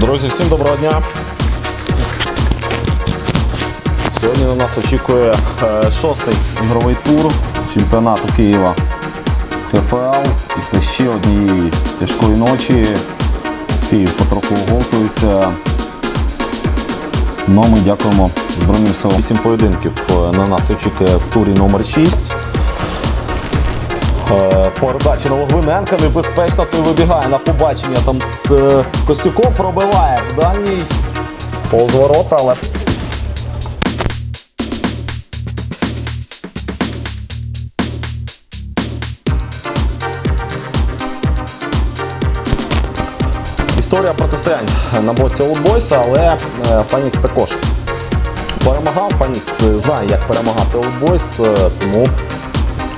Друзі, всім доброго дня. Сьогодні на нас очікує е, шостий ігровий тур чемпіонату Києва КФЛ. Після ще однієї тяжкої ночі Київ потроху оговтується. Ну, ми дякуємо Збройним силам. Вісім поєдинків е, на нас очікує в турі номер 6. Е, Передача на Логвиненка небезпечно, той вибігає на побачення там з е, Костюком пробиває в дальній повзворота, але історія протистоянь на боці Олдбойса, але е, Фенікс також перемагав. Фенікс е, знає, як перемагати Олдбойс, тому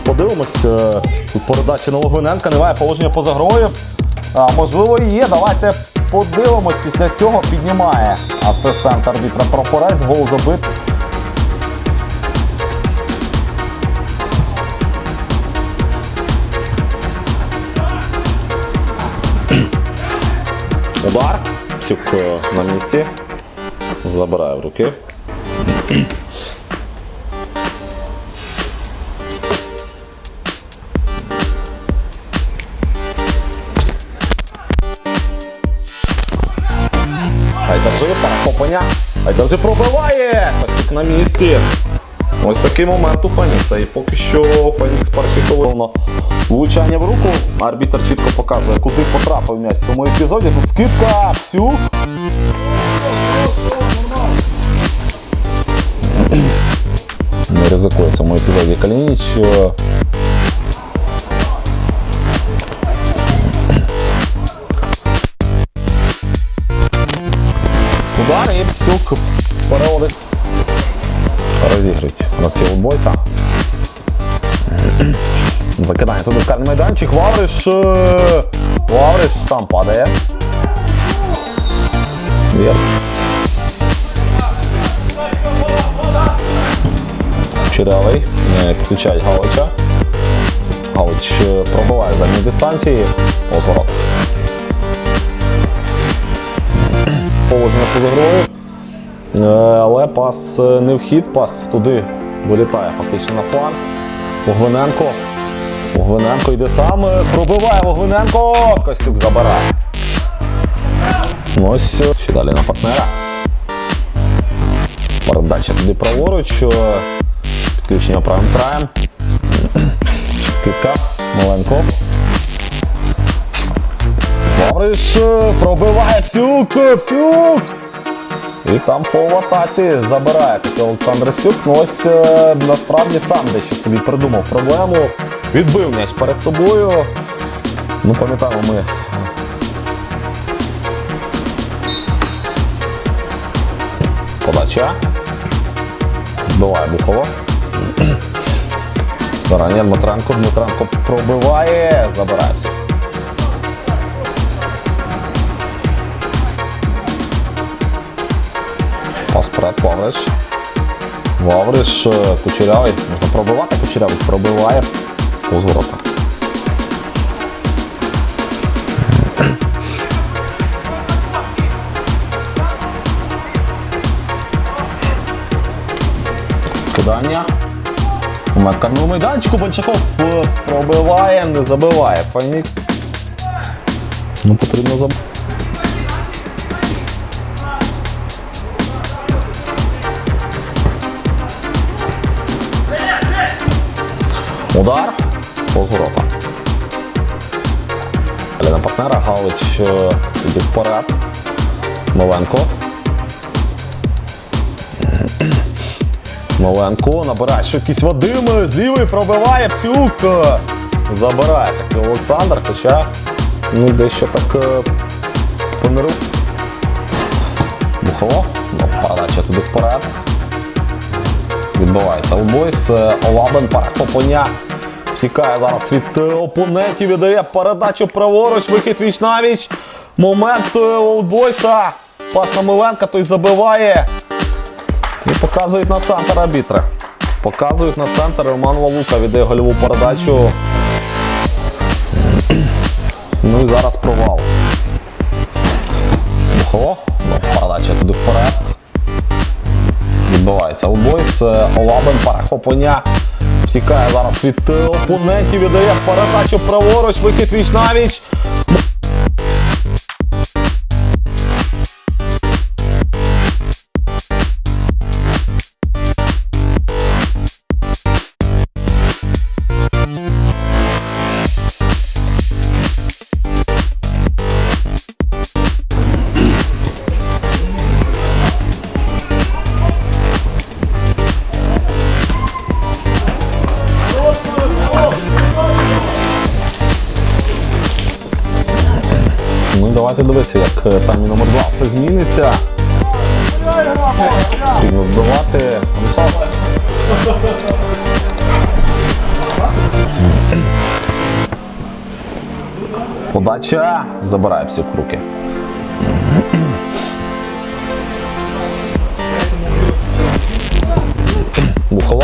Подивимось, е, тут передача на Логвиненка, немає положення поза грою. А, можливо, і є. Давайте подивимось. Після цього піднімає асистент арбітра Прапорець, гол забит. Удар. Псюк е, на місці. Забирає в руки. Айдержи, перехоплення. Айдержи пробиває. Костюк на місці. Ось такий момент у Фенікса. І поки що Фенікс перший. Влучання в руку. Арбітр чітко показує, куди потрапив м'яч в цьому епізоді. Тут скидка. Псюк. Не ризикує в цьому епізоді Калініч. Удар переводить. Розігрують на цього бойса. Закидання туди в карний майданчик. Вавриш. е, Вавриш сам падає. Вір. Чирявий. Не підключають Галича. Галич е, пробиває з дальньої дистанції. Розворот. положення поза грою. Е, Але пас е, не в хід, пас туди вилітає фактично на фланг. Вогвиненко. Вогвиненко йде сам, е, пробиває Вогвиненко. Костюк забирає. Ось е, ще далі на партнера. Передача туди праворуч. е, Підключення правим краєм. Скидка. Маленко. Лавриш е, пробиває Псюк, Псюк! І там по атаці забирає таки Олександр Псюк. Ну ось е, насправді сам дещо собі придумав проблему. Відбив м'яч перед собою. Ну, пам'ятаємо ми. Подача. Вбиває Бухова. Зарані Дмитренко. Дмитренко пробиває, забирає Вперед, Вавриш. Вавриш, е, Кучерявий. Можна пробивати, Кучерявий пробиває повз ворота. Кидання. Момент карного майданчику. Бончаков е, пробиває, не забиває. Фенікс. Ну, потрібно забити. Удар повз ворота. Далі на партнера Галич е, іде вперед. Маленко. Маленко набирає швидкість Вадим, з лівої пробиває Псюк. Забирає таки Олександр, хоча ну, дещо так е, помирив. Бухало. Передача туди вперед. Відбувається Олбойс. Олабен перехоплення. Втікає зараз від е, опонентів, віддає передачу праворуч, вихід віч навіч. Момент е, Олдбойса. Пас на Миленка, той забиває. І показують на центр арбітри. Показують на центр Роман Валука віддає гольову передачу. Ну і зараз провал. Бухало. Ну, передача туди вперед. Відбувається Олбойс. Олабен перехоплення. Втікає зараз від опонентів. Віддає передачу праворуч. Вихід віч навіч. Давайте дивитися, як е, таймі номер 2 все зміниться. Потрібно вбивати. Подача. Забирає всі круки. Бухало.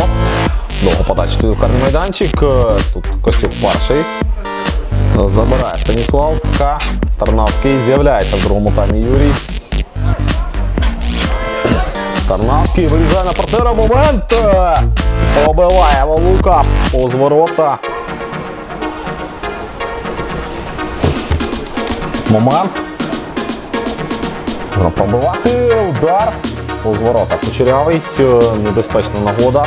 Довго подача в карний майданчик. Е, Тут Костюк перший. Забирає Станіславка. Тарнавський з'являється в другому таймі Юрій. Тарнавський виїжджає на партнера. Момент. Е, Пробиває Валука. Повз ворота. Момент. Можна. Удар. Повз ворота. Кучерявий. Е, Небезпечна нагода.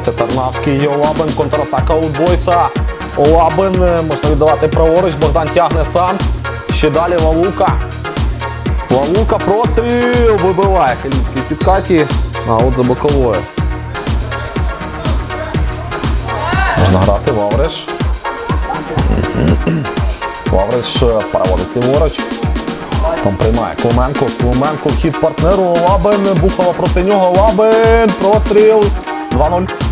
Це Тарнавський Олабин, контратака Олдбойса. Олабин е, можна віддавати праворуч, Богдан тягне сам. Ще далі Валука. Валука простріл вибиває Калінський підкаті. А от за боковою. Можна грати Вавриш. Вавриш е, переводить ліворуч. Там приймає Клименко. Клименко хід партнеру. Лабин. Бухала проти нього. Лабин. Простріл. 2-0.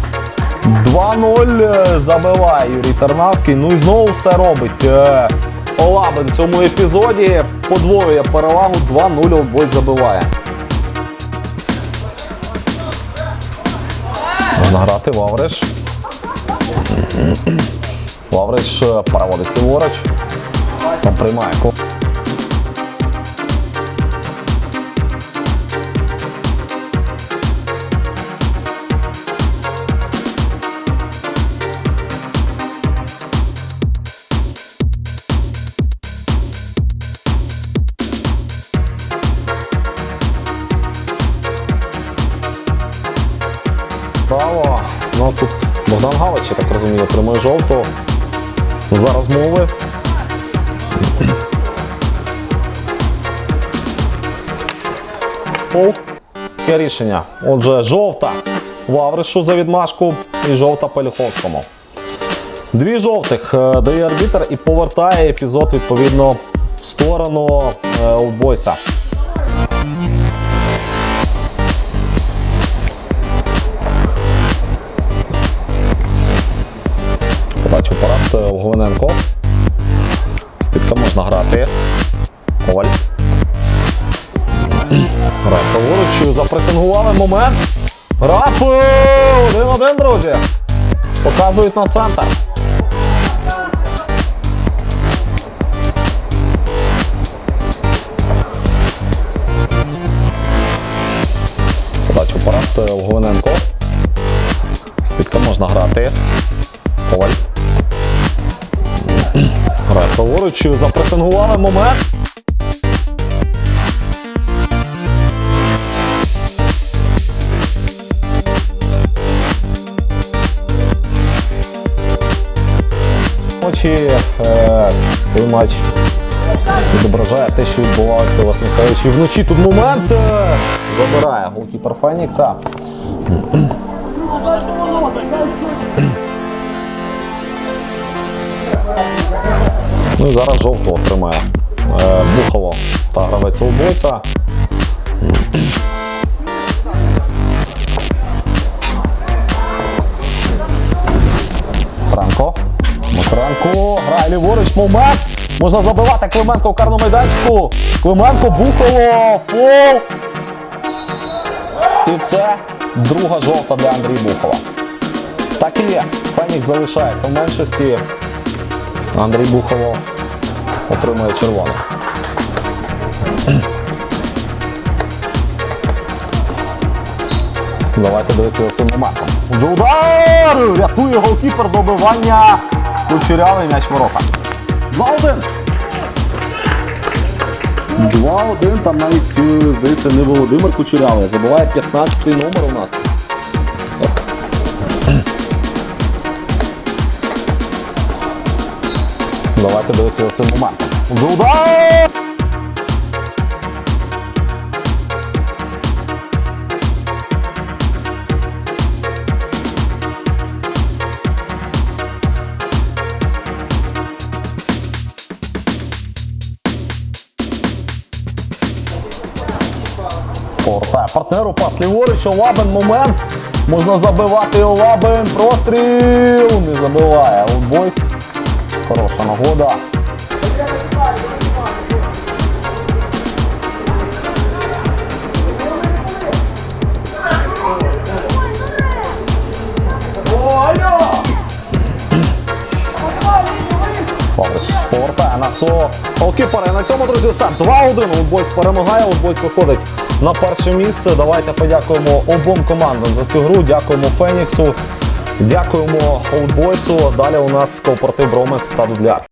2-0 е, забиває Юрій Тарнавський. Ну і знову все робить. е, Олабин в цьому епізоді подвоює перевагу. 2-0 обой забиває. Можна грати Вавриш. Вавриш е, переводить ліворуч. Там приймає. Право. Ну тут Богдан Галич, я так розумію, отримує жовту за розмови. О, рішення. Отже, жовта Вавришу за відмашку і жовта Пеліховському. Дві жовтих е, дає арбітр і повертає епізод відповідно в сторону е, Головненко. Скидка можна грати. Коваль. Грає праворуч. Запресингували момент. Рап! Один-один, друзі. Показують на центр. Подачу парад Головненко. Скидка можна грати. Коваль. Грає запресингували момент. Очі е, цей матч відображає те, що відбувалося, власне кажучи, вночі тут момент е, забирає голкіпер Фенікса. Ну і зараз жовту отримає е, Бухало та гравець Олбойса. Франко. Макаренко грає ліворуч, момент. Можна забивати Клименко в карному майданчику. Клименко, Бухало, фол. І це друга жовта для Андрія Бухова. Так і є. Фенікс залишається в меншості. Андрій Бухово отримує червоне. Давайте дивитися за цим моментом. Вже удар! Рятує голкіпер добивання. Кучерявий м'яч ворота. 2-1. 2-1. Там навіть, е, здається, не Володимир Кучерявий. Забуває 15-й номер у нас. Давайте дивитися за цим моментом. Вже удар! Партнеру пас ліворуч, Олабин момент. Можна забивати Олабин. Простріл. Не забиває. Олдбойс. Хороша нагода. Повертає на свого на цьому, друзі, все. 2-1. Олдбойс перемагає. Олдбойс виходить на перше місце. Давайте подякуємо обом командам за цю гру. Дякуємо Феніксу. Дякуємо Олдбойсу. Далі у нас кооператив Бромець та Дудляк.